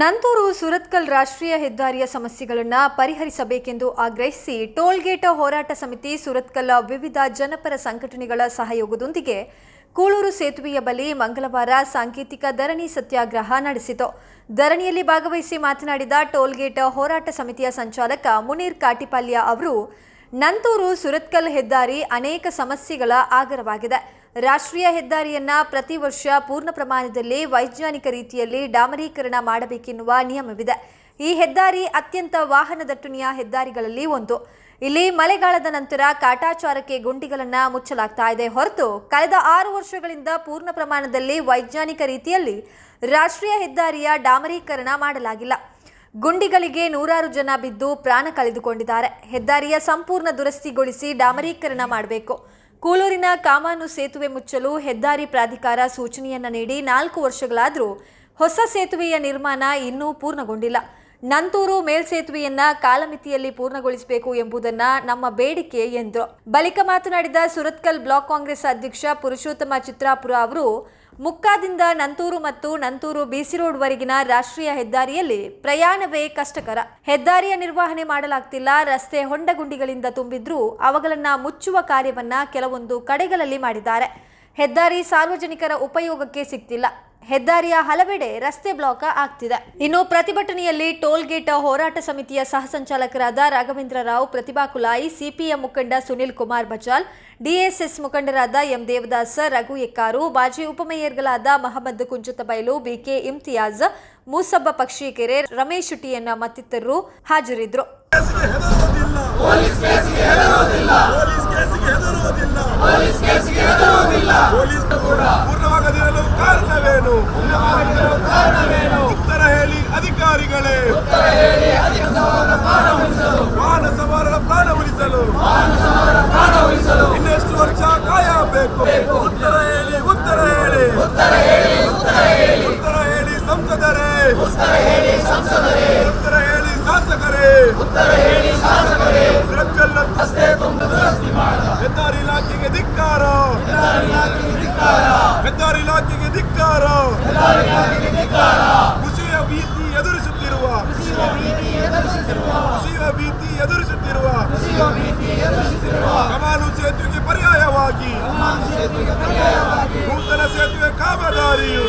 ನಂತೂರು ಸುರತ್ಕಲ್ ರಾಷ್ಟ್ರೀಯ ಹೆದ್ದಾರಿಯ ಸಮಸ್ಯೆಗಳನ್ನು ಪರಿಹರಿಸಬೇಕೆಂದು ಆಗ್ರಹಿಸಿ ಟೋಲ್ಗೇಟ್ ಹೋರಾಟ ಸಮಿತಿ ಸುರತ್ಕಲ್ ವಿವಿಧ ಜನಪರ ಸಂಘಟನೆಗಳ ಸಹಯೋಗದೊಂದಿಗೆ ಕೂಳೂರು ಸೇತುವೆಯ ಬಳಿ ಮಂಗಳವಾರ ಸಾಂಕೇತಿಕ ಧರಣಿ ಸತ್ಯಾಗ್ರಹ ನಡೆಸಿತು. ಧರಣಿಯಲ್ಲಿ ಭಾಗವಹಿಸಿ ಮಾತನಾಡಿದ ಟೋಲ್ಗೇಟ್ ಹೋರಾಟ ಸಮಿತಿಯ ಸಂಚಾಲಕ ಮುನೀರ್ ಕಾಟಿಪಾಲ್ಯ ಅವರು ನಂತೂರು ಸುರತ್ಕಲ್ ಹೆದ್ದಾರಿ ಅನೇಕ ಸಮಸ್ಯೆಗಳ ಆಗರವಾಗಿದೆ. ರಾಷ್ಟ್ರೀಯ ಹೆದ್ದಾರಿಯನ್ನ ಪ್ರತಿ ವರ್ಷ ಪೂರ್ಣ ಪ್ರಮಾಣದಲ್ಲಿ ವೈಜ್ಞಾನಿಕ ರೀತಿಯಲ್ಲಿ ಡಾಮರೀಕರಣ ಮಾಡಬೇಕೆನ್ನುವ ನಿಯಮವಿದೆ. ಈ ಹೆದ್ದಾರಿ ಅತ್ಯಂತ ವಾಹನ ದಟ್ಟಣೆಯ ಹೆದ್ದಾರಿಗಳಲ್ಲಿ ಒಂದು. ಇಲ್ಲಿ ಮಳೆಗಾಲದ ನಂತರ ಕಾಟಾಚಾರಕ್ಕೆ ಗುಂಡಿಗಳನ್ನು ಮುಚ್ಚಲಾಗ್ತಾ ಇದೆ. ಹೊರತು ಕಳೆದ ಆರು ವರ್ಷಗಳಿಂದ ಪೂರ್ಣ ಪ್ರಮಾಣದಲ್ಲಿ ವೈಜ್ಞಾನಿಕ ರೀತಿಯಲ್ಲಿ ರಾಷ್ಟ್ರೀಯ ಹೆದ್ದಾರಿಯ ಡಾಮರೀಕರಣ ಮಾಡಲಾಗಿಲ್ಲ. ಗುಂಡಿಗಳಿಗೆ ನೂರಾರು ಜನ ಬಿದ್ದು ಪ್ರಾಣ ಕಳೆದುಕೊಂಡಿದ್ದಾರೆ. ಹೆದ್ದಾರಿಯ ಸಂಪೂರ್ಣ ದುರಸ್ತಿಗೊಳಿಸಿ ಡಾಮರೀಕರಣ ಮಾಡಬೇಕು. ಕೂಳೂರಿನ ಕಾಮಾನು ಸೇತುವೆ ಮುಚ್ಚಲು ಹೆದ್ದಾರಿ ಪ್ರಾಧಿಕಾರ ಸೂಚನೆಯನ್ನ ನೀಡಿ ನಾಲ್ಕು ವರ್ಷಗಳಾದರೂ ಹೊಸ ಸೇತುವೆಯ ನಿರ್ಮಾಣ ಇನ್ನೂ ಪೂರ್ಣಗೊಂಡಿಲ್ಲ. ನಂತೂರು ಮೇಲ್ಸೇತುವೆಯನ್ನ ಕಾಲಮಿತಿಯಲ್ಲಿ ಪೂರ್ಣಗೊಳಿಸಬೇಕು ಎಂಬುದನ್ನ ನಮ್ಮ ಬೇಡಿಕೆ ಎಂದರು. ಬಳಿಕ ಮಾತನಾಡಿದ ಸುರತ್ಕಲ್ ಬ್ಲಾಕ್ ಕಾಂಗ್ರೆಸ್ ಅಧ್ಯಕ್ಷ ಪುರುಷೋತ್ತಮ ಚಿತ್ರಾಪುರ ಅವರು ಮುಕ್ಕಾದಿಂದ ನಂತೂರು ಮತ್ತು ನಂತೂರು ಬಿಸಿ ರೋಡ್ವರೆಗಿನ ರಾಷ್ಟ್ರೀಯ ಹೆದ್ದಾರಿಯಲ್ಲಿ ಪ್ರಯಾಣವೇ ಕಷ್ಟಕರ. ಹೆದ್ದಾರಿಯ ನಿರ್ವಹಣೆ ಮಾಡಲಾಗ್ತಿಲ್ಲ. ರಸ್ತೆ ಹೊಂಡಗುಂಡಿಗಳಿಂದ ತುಂಬಿದ್ರೂ ಅವುಗಳನ್ನ ಮುಚ್ಚುವ ಕಾರ್ಯವನ್ನ ಕೆಲವೊಂದು ಕಡೆಗಳಲ್ಲಿ ಮಾಡಿದ್ದಾರೆ. ಹೆದ್ದಾರಿ ಸಾರ್ವಜನಿಕರ ಉಪಯೋಗಕ್ಕೆ ಸಿಗ್ತಿಲ್ಲ ಹೆದ್ದಾರಿಯ ಹಲವೆಡೆ ರಸ್ತೆ ಬ್ಲಾಕ್ ಆಗ್ತಿದೆ. ಇನ್ನು ಪ್ರತಿಭಟನೆಯಲ್ಲಿ ಟೋಲ್ ಗೇಟ್ ಹೋರಾಟ ಸಮಿತಿಯ ಸಹ ಸಂಚಾಲಕರಾದ ರಾಘವೇಂದ್ರ ರಾವ್, ಪ್ರತಿಭಾ ಕುಲಾಯಿ, ಸಿಪಿಎಂ ಮುಖಂಡ ಸುನಿಲ್ ಕುಮಾರ್ ಬಜಾಲ್, ಡಿಎಸ್ಎಸ್ ಮುಖಂಡರಾದ ಎಂ ದೇವದಾಸ್, ರಘು ಎಕ್ಕಾರು, ಮಾಜಿ ಉಪಮೇಯರ್ಗಳಾದ ಮಹಮ್ಮದ್ ಕುಂಚುತಬೈಲು ಬಿಕೆ ಇಮ್ತಿಯಾಜ್, ಮೂಸಬ್ಬ ಪಕ್ಷಿಕೆರೆ, ರಮೇಶ್ ಶೆಟ್ಟಿಯನ್ನ ಮತ್ತಿತರರು ಹಾಜರಿದ್ದರು ಉತ್ತರ ಹೇಳಿ ಸಂಸದರೇ ಉತ್ತರ ಹೇಳಿ ಶಾಸಕರೇ ಉತ್ತರ ಹೇಳಿ ಶಾಸಕರೇ ಸುರತ್ಕಲ್ ರಸ್ತೆ ಹೆದ್ದಾರಿ ಇಲಾಖೆಗೆ ಧಿಕ್ಕಾರ ಹೆದ್ದಾರಿ ಇಲಾಖೆಗೆ ಧಿಕ್ಕಾರ ಕುಸಿಯುವ ಭೀತಿ ಎದುರಿಸುತ್ತಿರುವ ಕುಸಿಯುವ ಭೀತಿ ಎದುರಿಸುತ್ತಿರುವ ಕಮಾನು ಕಮಾಲು ಪರ್ಯಾಯವಾಗಿ ನೂತನ ಸೇತುವೆ ಕಾಮಗಾರಿಯು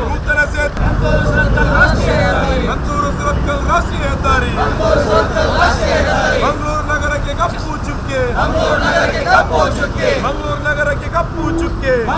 ನೂತನ ಸೇತುವೆ ಮಂಗಳೂರು ಸುರತ್ಕಲ್ ರಾಷ್ಟ್ರೀಯ ಹೆದ್ದಾರಿ ಮಂಗಳೂರು ನಗರಕ್ಕೆ ಕಪ್ಪು ಚುಕ್ಕೆ ಮಂಗಳೂರು ನಗರಕ್ಕೆ ಕಪ್ಪು ಚುಕ್ಕೆ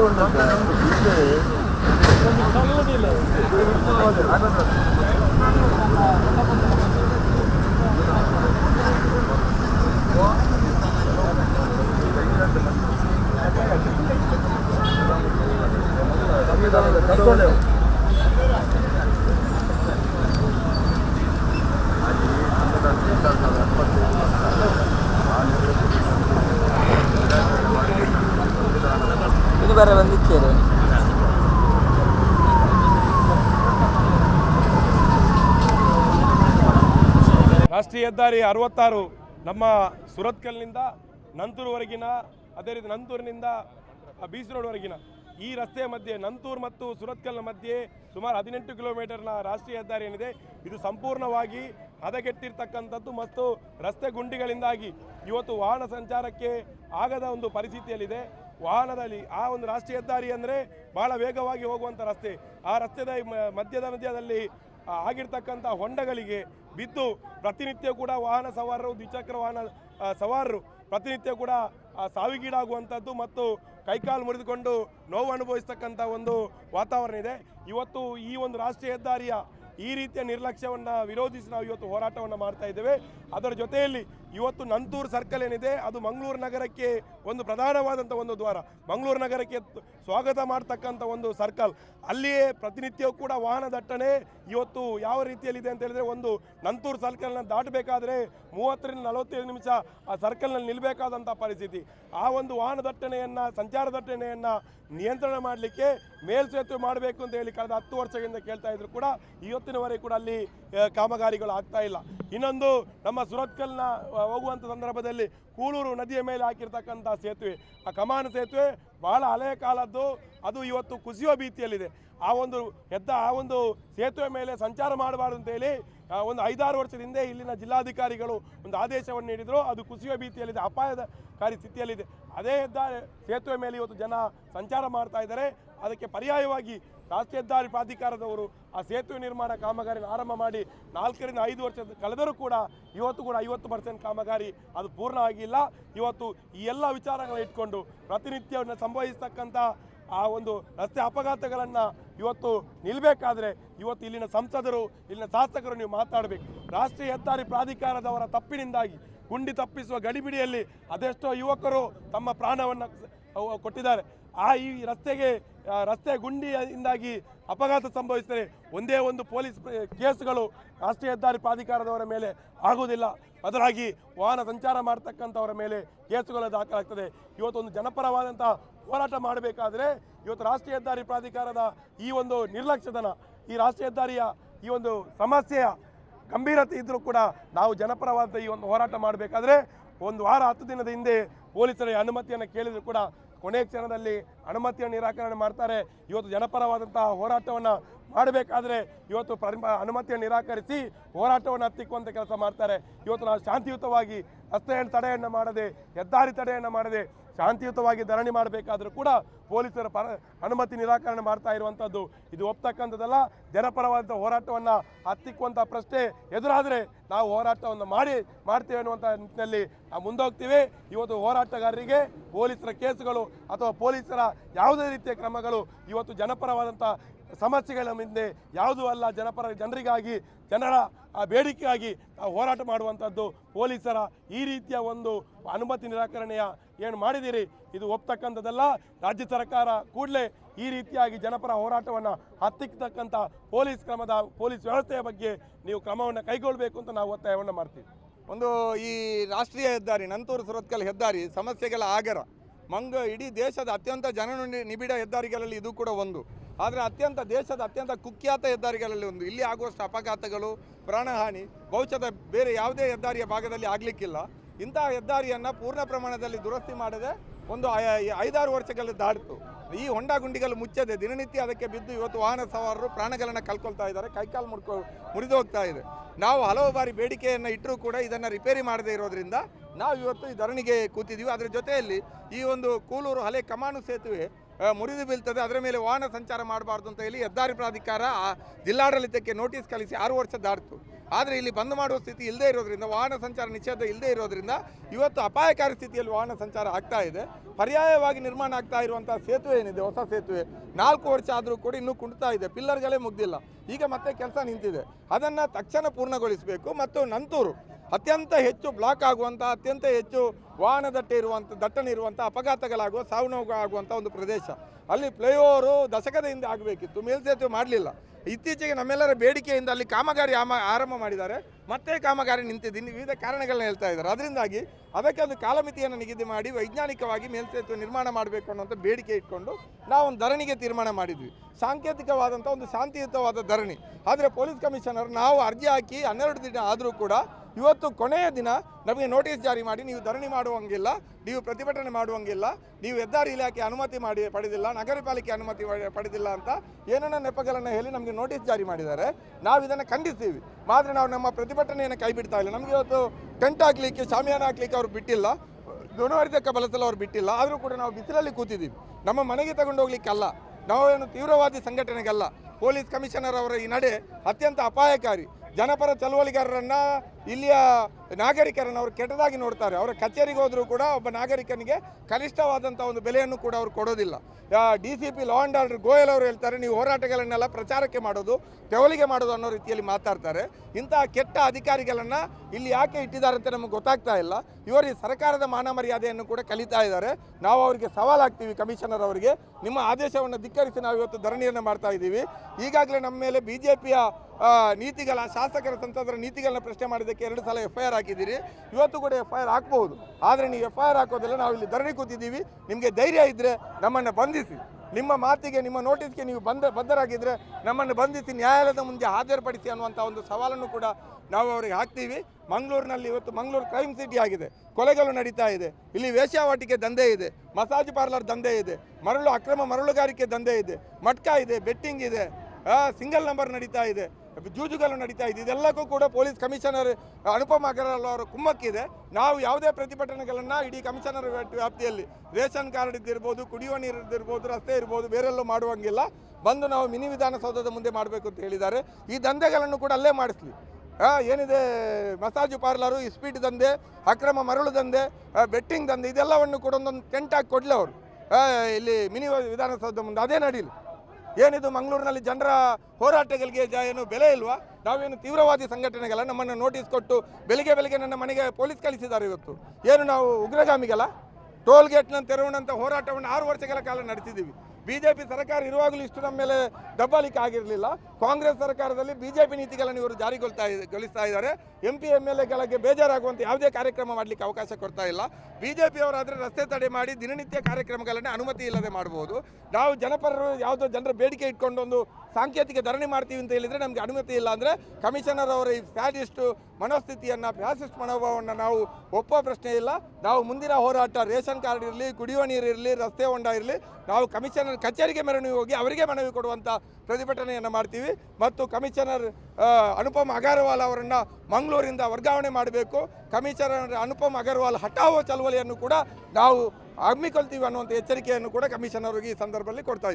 ಇದು ರಾಷ್ಟ್ರೀಯ ಹೆದ್ದಾರಿ ಅರವತ್ತಾರು ನಮ್ಮ ಸುರತ್ಕಲ್ನಿಂದ ನಂತೂರುವರೆಗಿನ, ಅದೇ ರೀತಿ ನಂತೂರಿನಿಂದ ಬೀಸ್ ರೋಡ್ವರೆಗಿನ ಈ ರಸ್ತೆಯ ಮಧ್ಯೆ, ನಂತೂರು ಮತ್ತು ಸುರತ್ಕಲ್ನ ಮಧ್ಯೆ ಸುಮಾರು ಹದಿನೆಂಟು ಕಿಲೋಮೀಟರ್ನ ರಾಷ್ಟ್ರೀಯ ಹೆದ್ದಾರಿ ಏನಿದೆ, ಇದು ಸಂಪೂರ್ಣವಾಗಿ ಹದಗೆಟ್ಟಿರ್ತಕ್ಕಂಥದ್ದು ಮತ್ತು ರಸ್ತೆ ಗುಂಡಿಗಳಿಂದಾಗಿ ಇವತ್ತು ವಾಹನ ಸಂಚಾರಕ್ಕೆ ಆಗದ ಒಂದು ಪರಿಸ್ಥಿತಿಯಲ್ಲಿದೆ. ವಾಹನದಲ್ಲಿ ಆ ಒಂದು ರಾಷ್ಟ್ರೀಯ ಹೆದ್ದಾರಿ ಅಂದರೆ ಬಹಳ ವೇಗವಾಗಿ ಹೋಗುವಂಥ ರಸ್ತೆ. ಆ ರಸ್ತೆದ ಮಧ್ಯದ ಮಧ್ಯದಲ್ಲಿ ಆಗಿರ್ತಕ್ಕಂಥ ಹೊಂಡಗಳಿಗೆ ಬಿದ್ದು ಪ್ರತಿನಿತ್ಯ ಕೂಡ ವಾಹನ ಸವಾರರು, ದ್ವಿಚಕ್ರ ವಾಹನ ಸವಾರರು ಪ್ರತಿನಿತ್ಯ ಕೂಡ ಸಾವಿಗೀಡಾಗುವಂಥದ್ದು ಮತ್ತು ಕೈಕಾಲು ಮುರಿದುಕೊಂಡು ನೋವು ಅನುಭವಿಸ್ತಕ್ಕಂಥ ಒಂದು ವಾತಾವರಣ ಇದೆ. ಇವತ್ತು ಈ ಒಂದು ರಾಷ್ಟ್ರೀಯ ಹೆದ್ದಾರಿಯ ಈ ರೀತಿಯ ನಿರ್ಲಕ್ಷ್ಯವನ್ನು ವಿರೋಧಿಸಿ ನಾವು ಇವತ್ತು ಹೋರಾಟವನ್ನು ಮಾಡ್ತಾ ಇದ್ದೇವೆ. ಅದರ ಜೊತೆಯಲ್ಲಿ ಇವತ್ತು ನಂತೂರು ಸರ್ಕಲ್ ಏನಿದೆ, ಅದು ಮಂಗಳೂರು ನಗರಕ್ಕೆ ಒಂದು ಪ್ರಧಾನವಾದಂಥ ಒಂದು ದ್ವಾರ. ಮಂಗಳೂರು ನಗರಕ್ಕೆ ಸ್ವಾಗತ ಮಾಡ್ತಕ್ಕಂಥ ಒಂದು ಸರ್ಕಲ್. ಅಲ್ಲಿಯೇ ಪ್ರತಿನಿತ್ಯವೂ ಕೂಡ ವಾಹನ ದಟ್ಟಣೆ ಇವತ್ತು ಯಾವ ರೀತಿಯಲ್ಲಿದೆ ಅಂತ ಹೇಳಿದರೆ ಒಂದು ನಂತೂರು ಸರ್ಕಲ್ನ ದಾಟಬೇಕಾದ್ರೆ ಮೂವತ್ತರಿಂದ ನಲವತ್ತೈದು ನಿಮಿಷ ಆ ಸರ್ಕಲ್ನಲ್ಲಿ ನಿಲ್ಲಬೇಕಾದಂಥ ಪರಿಸ್ಥಿತಿ. ಆ ಒಂದು ವಾಹನ ದಟ್ಟಣೆಯನ್ನು ಸಂಚಾರ ದಟ್ಟಣೆಯನ್ನು ನಿಯಂತ್ರಣ ಮಾಡಲಿಕ್ಕೆ ಮೇಲ್ಸೇತುವೆ ಮಾಡಬೇಕು ಅಂತ ಹೇಳಿ ಕಳೆದ ಹತ್ತು ವರ್ಷಗಳಿಂದ ಕೇಳ್ತಾ ಇದ್ರು ಕೂಡ ಇವತ್ತಿನವರೆಗೆ ಕೂಡ ಅಲ್ಲಿ ಕಾಮಗಾರಿಗಳು ಆಗ್ತಾ ಇಲ್ಲ. ಇನ್ನೊಂದು ನಮ್ಮ ಸುರತ್ಕಲ್ನ ಹೋಗುವಂಥ ಸಂದರ್ಭದಲ್ಲಿ ಕೂಳೂರು ನದಿಯ ಮೇಲೆ ಹಾಕಿರ್ತಕ್ಕಂಥ ಸೇತುವೆ. ಆ ಕಮಾನ ಸೇತುವೆ ಬಹಳ ಹಳೆಯ ಕಾಲದ್ದು, ಅದು ಇವತ್ತು ಕುಸಿಯೋ ಭೀತಿಯಲ್ಲಿದೆ. ಆ ಒಂದು ಹೆದ್ದ, ಆ ಒಂದು ಸೇತುವೆ ಮೇಲೆ ಸಂಚಾರ ಮಾಡಬಾರ್ದು ಅಂತ ಹೇಳಿ ಒಂದು ಐದಾರು ವರ್ಷದ ಹಿಂದೆ ಇಲ್ಲಿನ ಜಿಲ್ಲಾಧಿಕಾರಿಗಳು ಒಂದು ಆದೇಶವನ್ನು ನೀಡಿದರು. ಅದು ಕುಸಿಯುವ ಭೀತಿಯಲ್ಲಿದೆ ಅಪಾಯಕಾರಿ ಸ್ಥಿತಿಯಲ್ಲಿದೆ. ಅದೇ ಹೆದ್ದ, ಸೇತುವೆ ಮೇಲೆ ಇವತ್ತು ಜನ ಸಂಚಾರ ಮಾಡ್ತಾ ಇದ್ದಾರೆ. ಅದಕ್ಕೆ ಪರ್ಯಾಯವಾಗಿ ರಾಷ್ಟ್ರೀಯ ಹೆದ್ದಾರಿ ಪ್ರಾಧಿಕಾರದವರು ಆ ಸೇತುವೆ ನಿರ್ಮಾಣ ಕಾಮಗಾರಿಯನ್ನು ಆರಂಭ ಮಾಡಿ ನಾಲ್ಕರಿಂದ ಐದು ವರ್ಷ ಕಳೆದರೂ ಕೂಡ ಇವತ್ತು ಕೂಡ ಐವತ್ತು ಪರ್ಸೆಂಟ್ ಕಾಮಗಾರಿ ಅದು ಪೂರ್ಣ ಆಗಿಲ್ಲ. ಇವತ್ತು ಈ ಎಲ್ಲ ವಿಚಾರಗಳನ್ನ ಇಟ್ಕೊಂಡು ಪ್ರತಿನಿತ್ಯವನ್ನು ಸಂಭವಿಸ್ತಕ್ಕಂಥ ಆ ಒಂದು ರಸ್ತೆ ಅಪಘಾತಗಳನ್ನು ಇವತ್ತು ನಿಲ್ಲಬೇಕಾದ್ರೆ ಇವತ್ತು ಇಲ್ಲಿನ ಸಂಸದರು, ಇಲ್ಲಿನ ಶಾಸಕರು ನೀವು ಮಾತಾಡಬೇಕು. ರಾಷ್ಟ್ರೀಯ ಹೆದ್ದಾರಿ ಪ್ರಾಧಿಕಾರದವರ ತಪ್ಪಿನಿಂದಾಗಿ ಗುಂಡಿ ತಪ್ಪಿಸುವ ಗಡಿಬಿಡಿಯಲ್ಲಿ ಅದೆಷ್ಟೋ ಯುವಕರು ತಮ್ಮ ಪ್ರಾಣವನ್ನು ಕೊಟ್ಟಿದ್ದಾರೆ. ಆ ಈ ರಸ್ತೆಗೆ ರಸ್ತೆ ಗುಂಡಿಯಿಂದಾಗಿ ಅಪಘಾತ ಸಂಭವಿಸಿದರೆ ಒಂದೇ ಒಂದು ಪೊಲೀಸ್ ಕೇಸ್ಗಳು ರಾಷ್ಟ್ರೀಯ ಹೆದ್ದಾರಿ ಪ್ರಾಧಿಕಾರದವರ ಮೇಲೆ ಆಗುವುದಿಲ್ಲ. ಬದಲಾಗಿ ವಾಹನ ಸಂಚಾರ ಮಾಡ್ತಕ್ಕಂಥವರ ಮೇಲೆ ಕೇಸುಗಳು ದಾಖಲಾಗ್ತದೆ. ಇವತ್ತೊಂದು ಜನಪರವಾದಂಥ ಹೋರಾಟ ಮಾಡಬೇಕಾದ್ರೆ ಇವತ್ತು ರಾಷ್ಟ್ರೀಯ ಹೆದ್ದಾರಿ ಪ್ರಾಧಿಕಾರದ ಈ ಒಂದು ನಿರ್ಲಕ್ಷ್ಯತನ ಈ ರಾಷ್ಟ್ರೀಯ ಹೆದ್ದಾರಿಯ ಈ ಒಂದು ಸಮಸ್ಯೆಯ ಗಂಭೀರತೆ ಇದ್ದರೂ ಕೂಡ ನಾವು ಜನಪರವಾದ ಈ ಒಂದು ಹೋರಾಟ ಮಾಡಬೇಕಾದ್ರೆ ಒಂದು ವಾರ, ಹತ್ತು ದಿನದ ಹಿಂದೆ ಪೊಲೀಸರ ಅನುಮತಿಯನ್ನು ಕೇಳಿದರೂ ಕೂಡ ಕೊನೆಯ ಕ್ಷಣದಲ್ಲಿ ಅನುಮತಿಯನ್ನು ನಿರಾಕರಣೆ ಮಾಡ್ತಾರೆ. ಇವತ್ತು ಜನಪರವಾದಂತಹ ಹೋರಾಟವನ್ನು ಮಾಡಬೇಕಾದ್ರೆ ಇವತ್ತು ಅನುಮತಿಯ ಅನುಮತಿಯನ್ನು ನಿರಾಕರಿಸಿ ಹೋರಾಟವನ್ನು ಹತ್ತಿಕ್ಕುವಂಥ ಕೆಲಸ ಮಾಡ್ತಾರೆ. ಇವತ್ತು ನಾವು ಶಾಂತಿಯುತವಾಗಿ ರಸ್ತೆಯನ್ನು ತಡೆಯನ್ನು ಮಾಡದೆ, ಹೆದ್ದಾರಿ ತಡೆಯನ್ನು ಮಾಡದೆ, ಶಾಂತಿಯುತವಾಗಿ ಧರಣಿ ಮಾಡಬೇಕಾದರೂ ಕೂಡ ಪೊಲೀಸರ ಪರ ಅನುಮತಿ ನಿರಾಕರಣೆ ಮಾಡ್ತಾ ಇರುವಂಥದ್ದು ಇದು ಒಪ್ತಕ್ಕಂಥದ್ದಲ್ಲ ಜನಪರವಾದ ಹೋರಾಟವನ್ನು ಹತ್ತಿಕ್ಕುವಂಥ ಪ್ರಶ್ನೆ ಎದುರಾದರೆ ನಾವು ಹೋರಾಟವನ್ನು ಮಾಡಿ, ಮಾಡ್ತೇವೆ ಅನ್ನುವಂಥ ನಿಟ್ಟಿನಲ್ಲಿ ನಾವು ಮುಂದೋಗ್ತೀವಿ. ಇವತ್ತು ಹೋರಾಟಗಾರರಿಗೆ ಪೊಲೀಸರ ಕೇಸುಗಳು ಅಥವಾ ಪೊಲೀಸರ ಯಾವುದೇ ರೀತಿಯ ಕ್ರಮಗಳು ಇವತ್ತು ಜನಪರವಾದಂಥ ಸಮಸ್ಯೆಗಳ ಮುಂದೆ ಯಾವುದೂ ಅಲ್ಲ, ಜನಪರ ಜನರಿಗಾಗಿ, ಜನರ, ಆ, ಬೇಡಿಕೆಗಾಗಿ ನಾವು ಹೋರಾಟ ಮಾಡುವಂಥದ್ದು ಪೊಲೀಸರ ಈ ರೀತಿಯ ಒಂದು ಅನುಮತಿ ನಿರಾಕರಣೆಯ ಏನು ಮಾಡಿದ್ದೀರಿ? ಇದು ಒಪ್ತಕ್ಕಂಥದ್ದಲ್ಲ. ರಾಜ್ಯ ಸರ್ಕಾರ ಕೂಡಲೇ ಈ ರೀತಿಯಾಗಿ ಜನಪರ ಹೋರಾಟವನ್ನು ಹತ್ತಿಕ್ಕತಕ್ಕಂಥ ಪೊಲೀಸ್ ಕ್ರಮದ, ಪೊಲೀಸ್ ವ್ಯವಸ್ಥೆಯ ಬಗ್ಗೆ ನೀವು ಕ್ರಮವನ್ನು ಕೈಗೊಳ್ಳಬೇಕು ಅಂತ ನಾವು ಒತ್ತಾಯವನ್ನು ಮಾಡ್ತೀವಿ. ಒಂದು ಈ ರಾಷ್ಟ್ರೀಯ ಹೆದ್ದಾರಿ, ನಂತೂರು ಸುರತ್ಕಲ್ ಹೆದ್ದಾರಿ ಸಮಸ್ಯೆಗಳ ಆಗರ ಮಂಗ ಇಡೀ ದೇಶದ ಅತ್ಯಂತ ಜನ ನಿಬಿಡ ಹೆದ್ದಾರಿಗಳಲ್ಲಿ ಇದು ಕೂಡ ಒಂದು. ಆದರೆ ಅತ್ಯಂತ ದೇಶದ ಅತ್ಯಂತ ಕುಖ್ಯಾತ ಹೆದ್ದಾರಿಗಳಲ್ಲಿ ಒಂದು. ಇಲ್ಲಿ ಆಗುವಷ್ಟು ಅಪಘಾತಗಳು, ಪ್ರಾಣಹಾನಿ, ಭವಿಷ್ಯದ ಬೇರೆ ಯಾವುದೇ ಹೆದ್ದಾರಿಯ ಭಾಗದಲ್ಲಿ ಆಗಲಿಕ್ಕಿಲ್ಲ. ಇಂತಹ ಹೆದ್ದಾರಿಯನ್ನು ಪೂರ್ಣ ಪ್ರಮಾಣದಲ್ಲಿ ದುರಸ್ತಿ ಮಾಡದೆ ಒಂದು ಐದಾರು ವರ್ಷಗಳಲ್ಲಿ ದಾಟಿತು. ಈ ಹೊಂಡ ಗುಂಡಿಗಳು ಮುಚ್ಚದೆ ದಿನನಿತ್ಯ ಅದಕ್ಕೆ ಬಿದ್ದು ಇವತ್ತು ವಾಹನ ಸವಾರರು ಪ್ರಾಣಗಳನ್ನು ಕಳ್ಕೊಳ್ತಾ ಇದ್ದಾರೆ. ಕೈಕಾಲು ಮುಡ್ಕೊ ಮುರಿದು ಹೋಗ್ತಾ ಇದೆ. ನಾವು ಹಲವು ಬಾರಿ ಬೇಡಿಕೆಯನ್ನು ಇಟ್ಟರೂ ಕೂಡ ಇದನ್ನು ರಿಪೇರಿ ಮಾಡದೇ ಇರೋದ್ರಿಂದ ನಾವು ಇವತ್ತು ಈ ಧರಣಿಗೆ ಕೂತಿದ್ದೀವಿ. ಅದರ ಜೊತೆಯಲ್ಲಿ ಈ ಒಂದು ಕೂಲೂರು ಹಳೆ ಕಮಾನು ಸೇತುವೆ ಮುರಿದು ಬೀಳ್ತದೆ. ಅದರ ಮೇಲೆ ವಾಹನ ಸಂಚಾರ ಮಾಡಬಾರ್ದು ಅಂತ ಹೇಳಿ ಹೆದ್ದಾರಿ ಪ್ರಾಧಿಕಾರ ಜಿಲ್ಲಾಡಳಿತಕ್ಕೆ ನೋಟಿಸ್ ಕಳಿಸಿ ಆರು ವರ್ಷ ದಾಟಿತು. ಆದರೆ ಇಲ್ಲಿ ಬಂದ್ ಮಾಡುವ ಸ್ಥಿತಿ ಇಲ್ಲದೆ ಇರೋದ್ರಿಂದ, ವಾಹನ ಸಂಚಾರ ನಿಷೇಧ ಇಲ್ಲದೆ ಇರೋದ್ರಿಂದ ಇವತ್ತು ಅಪಾಯಕಾರಿ ಸ್ಥಿತಿಯಲ್ಲಿ ವಾಹನ ಸಂಚಾರ ಆಗ್ತಾ ಇದೆ. ಪರ್ಯಾಯವಾಗಿ ನಿರ್ಮಾಣ ಆಗ್ತಾ ಇರುವಂಥ ಸೇತುವೆ ಏನಿದೆ, ಹೊಸ ಸೇತುವೆ, ನಾಲ್ಕು ವರ್ಷ ಆದರೂ ಕೂಡ ಇನ್ನೂ ಕುಂಡ್ತಾ ಇದೆ. ಪಿಲ್ಲರ್ಗಳೇ ಮುಗ್ದಿಲ್ಲ. ಈಗ ಮತ್ತೆ ಕೆಲಸ ನಿಂತಿದೆ. ಅದನ್ನು ತಕ್ಷಣ ಪೂರ್ಣಗೊಳಿಸಬೇಕು. ಮತ್ತು ನಂತೂರು ಅತ್ಯಂತ ಹೆಚ್ಚು ಬ್ಲಾಕ್ ಆಗುವಂಥ ಅತ್ಯಂತ ಹೆಚ್ಚು ವಾಹನ ದಟ್ಟೆ ಇರುವಂಥ ದಟ್ಟಣೆ ಇರುವಂಥ ಅಪಘಾತಗಳಾಗುವ ಸಾವು ನೋವು ಆಗುವಂಥ ಒಂದು ಪ್ರದೇಶ. ಅಲ್ಲಿ ಫ್ಲೈಓವರು ದಶಕದ ಹಿಂದೆ ಆಗಬೇಕಿತ್ತು. ಮೇಲ್ಸೇತುವೆ ಮಾಡಲಿಲ್ಲ. ಇತ್ತೀಚೆಗೆ ನಮ್ಮೆಲ್ಲರ ಬೇಡಿಕೆಯಿಂದ ಅಲ್ಲಿ ಕಾಮಗಾರಿ ಆರಂಭ ಮಾಡಿದ್ದಾರೆ. ಮತ್ತೆ ಕಾಮಗಾರಿ ನಿಂತಿದ್ದೀನಿ ವಿವಿಧ ಕಾರಣಗಳನ್ನ ಹೇಳ್ತಾ ಇದ್ದಾರೆ. ಅದರಿಂದಾಗಿ ಅದಕ್ಕೆ ಒಂದು ಕಾಲಮಿತಿಯನ್ನು ನಿಗದಿ ಮಾಡಿ, ವೈಜ್ಞಾನಿಕವಾಗಿ ಮೇಲ್ಸೇತುವೆ ನಿರ್ಮಾಣ ಮಾಡಬೇಕು ಅನ್ನೋಂಥ ಬೇಡಿಕೆ ಇಟ್ಕೊಂಡು ನಾವು ಒಂದು ಧರಣಿಗೆ ತೀರ್ಮಾನ ಮಾಡಿದ್ವಿ. ಸಾಂಕೇತಿಕವಾದಂಥ ಒಂದು ಶಾಂತಿಯುತವಾದ ಧರಣಿ. ಆದರೆ ಪೊಲೀಸ್ ಕಮಿಷನರ್ ನಾವು ಅರ್ಜಿ ಹಾಕಿ ಹನ್ನೆರಡು ದಿನ ಆದರೂ ಕೂಡ ಇವತ್ತು ಕೊನೆಯ ದಿನ ನಮಗೆ ನೋಟಿಸ್ ಜಾರಿ ಮಾಡಿ ನೀವು ಧರಣಿ ಮಾಡುವಂಗಿಲ್ಲ, ನೀವು ಪ್ರತಿಭಟನೆ ಮಾಡುವಂಗಿಲ್ಲ, ನೀವು ಹೆದ್ದಾರಿ ಇಲಾಖೆ ಅನುಮತಿ ಮಾಡಿ ಪಡೆದಿಲ್ಲ ನಗರ ಪಾಲಿಕೆ ಅನುಮತಿ ಪಡೆದಿಲ್ಲ ಅಂತ ಏನನ್ನ ನೆಪಗಳನ್ನು ಹೇಳಿ ನಮಗೆ ನೋಟಿಸ್ ಜಾರಿ ಮಾಡಿದ್ದಾರೆ. ನಾವು ಇದನ್ನು ಖಂಡಿಸ್ತೀವಿ. ಆದರೆ ನಾವು ನಮ್ಮ ಪ್ರತಿಭಟನೆಯನ್ನು ಕೈ ಬಿಡ್ತಾ ಇಲ್ಲ. ನಮಗೆ ಇವತ್ತು ಟೆಂಟ್ ಹಾಕ್ಲಿಕ್ಕೆ, ಶಾಮಿಯಾನ ಹಾಕ್ಲಿಕ್ಕೆ ಅವರು ಬಿಟ್ಟಿಲ್ಲ. ಧ್ವನಿವರ್ಧಕ ಬಳಸಲು ಅವರು ಬಿಟ್ಟಿಲ್ಲ. ಆದರೂ ಕೂಡ ನಾವು ಬಿಸಿಲಲ್ಲಿ ಕೂತಿದ್ದೀವಿ ನಮ್ಮ ಮನೆಗೆ ತಗೊಂಡು ಹೋಗ್ಲಿಕ್ಕಲ್ಲ ನಾವೇನು ತೀವ್ರವಾದಿ ಸಂಘಟನೆಗಲ್ಲ. ಪೊಲೀಸ್ ಕಮಿಷನರ್ ಅವರ ಈ ನಡೆ ಅತ್ಯಂತ ಅಪಾಯಕಾರಿ. ಜನಪರ ಚಳುವಳಿಗಾರರನ್ನ ಇಲ್ಲಿಯ ನಾಗರಿಕರನ್ನು ಅವರು ಕೆಟ್ಟದಾಗಿ ನೋಡ್ತಾರೆ. ಅವರ ಕಚೇರಿಗೆ ಹೋದರೂ ಕೂಡ ಒಬ್ಬ ನಾಗರಿಕನಿಗೆ ಕನಿಷ್ಠವಾದಂಥ ಒಂದು ಬೆಲೆಯನ್ನು ಕೂಡ ಅವರು ಕೊಡೋದಿಲ್ಲ. ಡಿ ಸಿ ಪಿ ಲಾ ಗೋಯಲ್ ಅವರು ಹೇಳ್ತಾರೆ, ನೀವು ಹೋರಾಟಗಳನ್ನೆಲ್ಲ ಪ್ರಚಾರಕ್ಕೆ ಮಾಡೋದು ತೆವಲಿಗೆ ಮಾಡೋದು ಅನ್ನೋ ರೀತಿಯಲ್ಲಿ ಮಾತಾಡ್ತಾರೆ. ಇಂತಹ ಕೆಟ್ಟ ಅಧಿಕಾರಿಗಳನ್ನು ಇಲ್ಲಿ ಯಾಕೆ ಇಟ್ಟಿದ್ದಾರೆ ಅಂತ ನಮಗೆ ಗೊತ್ತಾಗ್ತಾ ಇಲ್ಲ. ಇವರು ಈ ಸರ್ಕಾರದ ಮಾನ ಮರ್ಯಾದೆಯನ್ನು ಕೂಡ ಕಲಿತಾ ಇದ್ದಾರೆ. ನಾವು ಅವರಿಗೆ ಸವಾಲಾಗ್ತೀವಿ ಕಮಿಷನರ್ ಅವರಿಗೆ. ನಿಮ್ಮ ಆದೇಶವನ್ನು ಧಿಕ್ಕರಿಸಿ ನಾವು ಇವತ್ತು ಧರಣಿಯನ್ನು ಮಾಡ್ತಾ ಇದ್ದೀವಿ. ಈಗಾಗಲೇ ನಮ್ಮ ಮೇಲೆ ಬಿ ಜೆ ಪಿಯ ನೀತಿಗಳ, ಶಾಸಕರ ಸಂಸದರ ನೀತಿಗಳನ್ನ ಪ್ರಶ್ನೆ ಮಾಡಿದ್ದಕ್ಕೆ ಎರಡು ಸಲ ಎಫ್ ಐ ಹಾಕಿದ್ದೀರಿ. ಇವತ್ತು ಕೂಡ ಎಫ್ ಐ ಆರ್ ಹಾಕ್ಬೋದು ಆದರೆ ನೀವು ಎಫ್ ಐ ಹಾಕೋದಿಲ್ಲ ನಾವು ಇಲ್ಲಿ ಧರಣಿ ಕೂತಿದ್ದೀವಿ. ನಿಮಗೆ ಧೈರ್ಯ ಇದ್ದರೆ ನಮ್ಮನ್ನು ಬಂಧಿಸಿ. ನಿಮ್ಮ ಮಾತಿಗೆ, ನಿಮ್ಮ ನೋಟಿಸ್ಗೆ ನೀವು ಬಂದ ಬದ್ಧರಾಗಿದ್ದರೆ ನಮ್ಮನ್ನು ಬಂಧಿಸಿ ನ್ಯಾಯಾಲಯದ ಮುಂದೆ ಹಾಜರುಪಡಿಸಿ ಅನ್ನುವಂಥ ಒಂದು ಸವಾಲನ್ನು ಕೂಡ ನಾವು ಅವರಿಗೆ ಹಾಕ್ತೀವಿ. ಮಂಗಳೂರಿನಲ್ಲಿ ಇವತ್ತು ಮಂಗಳೂರು ಕ್ರೈಮ್ ಸಿಟಿ ಆಗಿದೆ. ಕೊಲೆಗಳು ನಡೀತಾ ಇದೆ. ಇಲ್ಲಿ ವೇಶ್ಯಾವಾಟಿಕೆ ದಂಧೆ ಇದೆ. ಮಸಾಜ್ ಪಾರ್ಲರ್ ದಂಧೆ ಇದೆ. ಮರಳು, ಅಕ್ರಮ ಮರಳುಗಾರಿಕೆ ದಂಧೆ ಇದೆ. ಮಟ್ಕಾ ಇದೆ, ಬೆಟ್ಟಿಂಗ್ ಇದೆ. ಸಿಂಗಲ್ ನಂಬರ್ ನಡೀತಾ ಇದೆ. ಜೂಜುಗಳು ನಡೀತಾ ಇದೆ. ಇದೆಲ್ಲಕ್ಕೂ ಕೂಡ ಪೊಲೀಸ್ ಕಮಿಷನರ್ ಅನುಪಮ ಅಗರ್ವಾಲ್ ಅವರ ಕುಮ್ಮಕ್ಕಿದೆ. ನಾವು ಯಾವುದೇ ಪ್ರತಿಭಟನೆಗಳನ್ನು ಇಡೀ ಕಮಿಷನರ್ ವ್ಯಾಪ್ತಿಯಲ್ಲಿ ರೇಷನ್ ಕಾರ್ಡ್ ಇದ್ದಿರ್ಬೋದು, ಕುಡಿಯುವ ನೀರು ಇದ್ದಿರ್ಬೋದು, ರಸ್ತೆ ಇರ್ಬೋದು, ಬೇರೆಲ್ಲೂ ಮಾಡುವಂಗಿಲ್ಲ. ಬಂದು ನಾವು ಮಿನಿ ವಿಧಾನಸೌಧದ ಮುಂದೆ ಮಾಡಬೇಕು ಅಂತ ಹೇಳಿದ್ದಾರೆ. ಈ ದಂಧೆಗಳನ್ನು ಕೂಡ ಅಲ್ಲೇ ಮಾಡಿಸ್ಲಿ. ಏನಿದೆ, ಮಸಾಜು ಪಾರ್ಲರು, ಈ ಸ್ಪೀಡ್ ದಂಧೆ, ಅಕ್ರಮ ಮರಳು ದಂಧೆ ಬೆಟ್ಟಿಂಗ್ ದಂಧೆ, ಇದೆಲ್ಲವನ್ನು ಕೂಡ ಒಂದೊಂದು ಟೆಂಟ್ ಹಾಕಿ ಕೊಡಲಿ ಅವರು. ಇಲ್ಲಿ ಮಿನಿ ವಿಧಾನಸೌಧದ ಮುಂದೆ. ಅದೇ ನಡೀಲಿ. ಏನಿದು? ಮಂಗಳೂರಿನಲ್ಲಿ ಜನರ ಹೋರಾಟಗಳಿಗೆ ಏನು ಬೆಲೆ ಇಲ್ವಾ? ನಾವೇನು ತೀವ್ರವಾದಿ ಸಂಘಟನೆಗಳ ನಮ್ಮನ್ನು ನೋಟಿಸ್ ಕೊಟ್ಟು ಬೆಳಿಗ್ಗೆ ಬೆಳಿಗ್ಗೆ ನನ್ನ ಮನೆಗೆ ಪೊಲೀಸ್ ಕಳಿಸಿದ್ದಾರೆ ಇವತ್ತು. ಏನು ನಾವು ಉಗ್ರಗಾಮಿಗಲ್ಲ? ಟೋಲ್ ಗೇಟ್ನ ತೆರವುನಂಥ ಹೋರಾಟವನ್ನು ಆರು ವರ್ಷಗಳ ಕಾಲ ನಡೆಸಿದ್ದೀವಿ. ಬಿಜೆಪಿ ಸರ್ಕಾರ ಇರುವಾಗಲೂ ಇಷ್ಟು ನಮ್ಮ ಮೇಲೆ ದಬ್ಬಾಲಿಕೆ ಆಗಿರಲಿಲ್ಲ. ಕಾಂಗ್ರೆಸ್ ಸರ್ಕಾರದಲ್ಲಿ ಬಿಜೆಪಿ ನೀತಿಗಳನ್ನು ಇವರು ಜಾರಿಗೊಳ್ತಾ ಗೊಳಿಸ್ತಾ ಇದ್ದಾರೆ. ಎಂ ಪಿ ಎಂ ಎಲ್ ಎಗಳಿಗೆ ಬೇಜಾರಾಗುವಂಥ ಯಾವುದೇ ಕಾರ್ಯಕ್ರಮ ಮಾಡಲಿಕ್ಕೆ ಅವಕಾಶ ಕೊಡ್ತಾ ಇಲ್ಲ. ಬಿಜೆಪಿ ಅವರಾದರೆ ರಸ್ತೆ ತಡೆ ಮಾಡಿ ದಿನನಿತ್ಯ ಕಾರ್ಯಕ್ರಮಗಳನ್ನು ಅನುಮತಿ ಇಲ್ಲದೆ ಮಾಡಬಹುದು ನಾವು ಜನಪರರು ಯಾವುದೋ ಜನರ ಬೇಡಿಕೆ ಇಟ್ಕೊಂಡು ಒಂದು ಸಾಂಕೇತಿಕ ಧರಣಿ ಮಾಡ್ತೀವಿ ಅಂತ ಹೇಳಿದರೆ ನಮಗೆ ಅನುಮತಿ ಇಲ್ಲ ಅಂದರೆ ಕಮಿಷನರ್ ಅವರ ಈ ಫ್ಯಾಡಿಸ್ಟು ಮನೋಸ್ಥಿತಿಯನ್ನು, ಫ್ಯಾಸಿಸ್ಟ್ ಮನೋಭಾವವನ್ನು ನಾವು ಒಪ್ಪೋ ಪ್ರಶ್ನೆ ಇಲ್ಲ. ನಾವು ಮುಂದಿನ ಹೋರಾಟ ರೇಷನ್ ಕಾರ್ಡ್ ಇರಲಿ, ಕುಡಿಯುವ ನೀರು ಇರಲಿ, ರಸ್ತೆ ಹೊಂಡ ಇರಲಿ ನಾವು ಕಮಿಷನರ್ ಕಚೇರಿಗೆ ಮೆರವಣಿಗೆ ಹೋಗಿ ಅವರಿಗೆ ಮನವಿ ಕೊಡುವಂಥ ಪ್ರತಿಭಟನೆಯನ್ನು ಮಾಡ್ತೀವಿ. ಮತ್ತು ಕಮಿಷನರ್ ಅನುಪಮ್ ಅಗರ್ವಾಲ್ ಅವರನ್ನು ಮಂಗಳೂರಿಂದ ವರ್ಗಾವಣೆ ಮಾಡಬೇಕು. ಕಮಿಷನರ್ ಅನುಪಮ್ ಅಗರ್ವಾಲ್ ಹಠಾವೋ ಚಳವಳಿಯನ್ನು ಕೂಡ ನಾವು ಹಮ್ಮಿಕೊಳ್ತೀವಿ ಅನ್ನುವಂಥ ಎಚ್ಚರಿಕೆಯನ್ನು ಕೂಡ ಕಮಿಷನರ್ಗೆ ಈ ಸಂದರ್ಭದಲ್ಲಿ ಕೊಡ್ತಾ